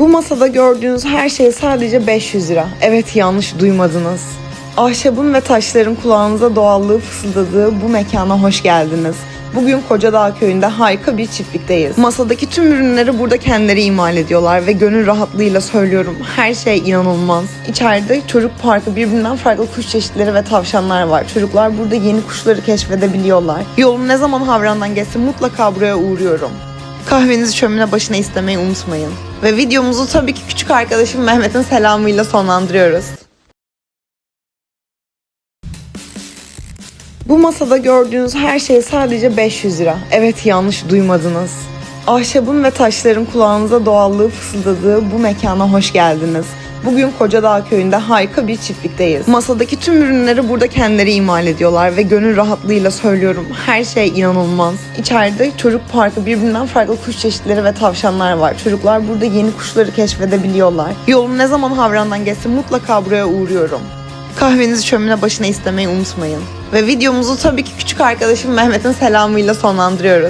Bu masada gördüğünüz her şey sadece 500 lira. Evet yanlış duymadınız. Ahşabın ve taşların kulağınıza doğallığı fısıldadığı bu mekana hoş geldiniz. Bugün Kocadağ köyünde harika bir çiftlikteyiz. Masadaki tüm ürünleri burada kendileri imal ediyorlar ve gönül rahatlığıyla söylüyorum her şey inanılmaz. İçeride çocuk parkı birbirinden farklı kuş çeşitleri ve tavşanlar var. Çocuklar burada yeni kuşları keşfedebiliyorlar. Yolum ne zaman Havran'dan geçse mutlaka buraya uğruyorum. Kahvenizi çömine başına istemeyi unutmayın. Ve videomuzu tabii ki küçük arkadaşım Mehmet'in selamıyla sonlandırıyoruz. Bu masada gördüğünüz her şey sadece 500 lira. Evet yanlış duymadınız. Ahşabın ve taşların kulağınıza doğallığı fısıldadığı bu mekana hoş geldiniz. Bugün Kocadağ köyünde harika bir çiftlikteyiz. Masadaki tüm ürünleri burada kendileri imal ediyorlar ve gönül rahatlığıyla söylüyorum her şey inanılmaz. İçeride çocuk parkı birbirinden farklı kuş çeşitleri ve tavşanlar var. Çocuklar burada yeni kuşları keşfedebiliyorlar. Yolum ne zaman Havran'dan geçse mutlaka buraya uğruyorum. Kahvenizi çömine başına istemeyi unutmayın. Ve videomuzu tabii ki küçük arkadaşım Mehmet'in selamıyla sonlandırıyoruz.